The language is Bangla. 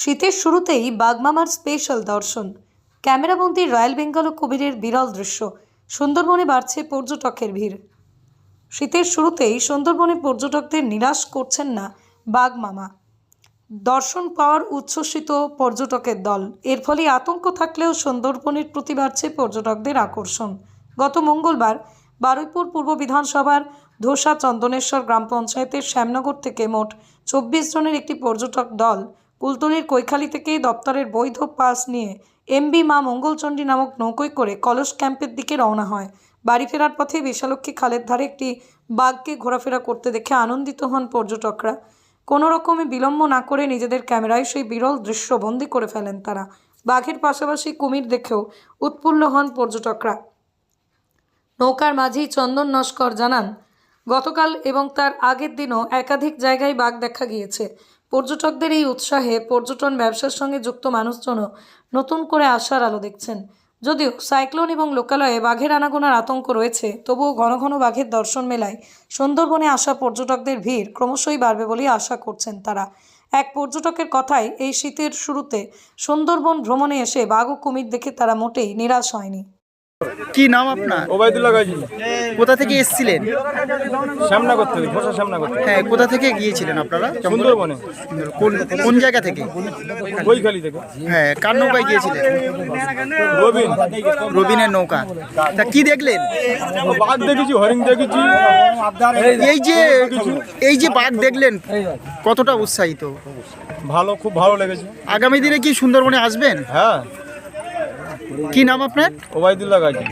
শীতের শুরুতেই বাগমামার স্পেশাল দর্শন। ক্যামেরাবন্দি রয়্যাল বেঙ্গল ও কবিরের বিরল দৃশ্য। সুন্দরবনে বাড়ছে পর্যটকের ভিড়। শীতের শুরুতেই সুন্দরবনে পর্যটকদের নিরাশ করছেন না বাগমামা। দর্শন পাওয়ার উচ্ছ্বসিত পর্যটকের দল। এর ফলে আতঙ্ক থাকলেও সুন্দরবনের প্রতি বাড়ছে পর্যটকদের আকর্ষণ। গত মঙ্গলবার বারুইপুর পূর্ব বিধানসভার ধোসা চন্দনেশ্বর গ্রাম পঞ্চায়েতের শ্যামনগর থেকে মোট চব্বিশ জনের একটি পর্যটক দল কুলতলির কৈখালি থেকে দপ্তরের বৈধ পাস নিয়ে এমবি মা মঙ্গলচণ্ডী নামক নৌকোয় করে কলস ক্যাম্পের দিকে রওনা হয়। বাড়ি ফেরার পথে বিশালক্ষী খালের ধারে একটি বাঘকে ঘোরাফেরা করতে দেখে আনন্দিত হন পর্যটকরা। কোনো রকমে বিলম্ব না করে নিজেদের ক্যামেরায় সেই বিরল দৃশ্য বন্দি করে ফেলেন তারা। বাঘের পাশাপাশি কুমির দেখেও উৎফুল্ল হন পর্যটকরা। নৌকার মাঝি চন্দন নস্কর জানান, গতকাল এবং তার আগের দিনও একাধিক জায়গায় বাঘ দেখা গিয়েছে। পর্যটকদের এই উৎসাহে পর্যটন ব্যবসার সঙ্গে যুক্ত মানুষজনও নতুন করে আশার আলো দেখছেন। যদিও সাইক্লোন এবং লোকালয়ে বাঘের আনাগোনার আতঙ্ক রয়েছে, তবুও ঘন ঘন বাঘের দর্শন মেলায় সুন্দরবনে আসা পর্যটকদের ভিড় ক্রমশই বাড়বে বলে আশা করছেন তারা। এক পর্যটকের কথায়, এই শীতের শুরুতে সুন্দরবন ভ্রমণে এসে বাঘ ও কুমির দেখে তারা মোটেই নিরাশ হয়নি। কি নাম আপনার? ওবায়দুল্লাহ গাজী। কোথা থেকে এসেছিলেন? সামনা করতে খোসা সামনা করতে হ্যাঁ কোথা থেকে গিয়েছিলেন আপনারা? সুন্দরবনে। কোন কোন জায়গা থেকে? বইখালি থেকে। হ্যাঁ কার নৌকায় গিয়েছিলেন? রবিন। রবিনের নৌকা। তা কি দেখলেন? বাঘ দেখেছি হরিণ দেখেছি। এই যে এই যে বাঘ দেখলেন কতটা উৎসাহিত? ভালো খুব ভালো লেগেছে। আগামী দিনে কি সুন্দরবনে আসবেন? হ্যাঁ। কি নাম আপনার? ওবায়দুল্লাহ গাজী।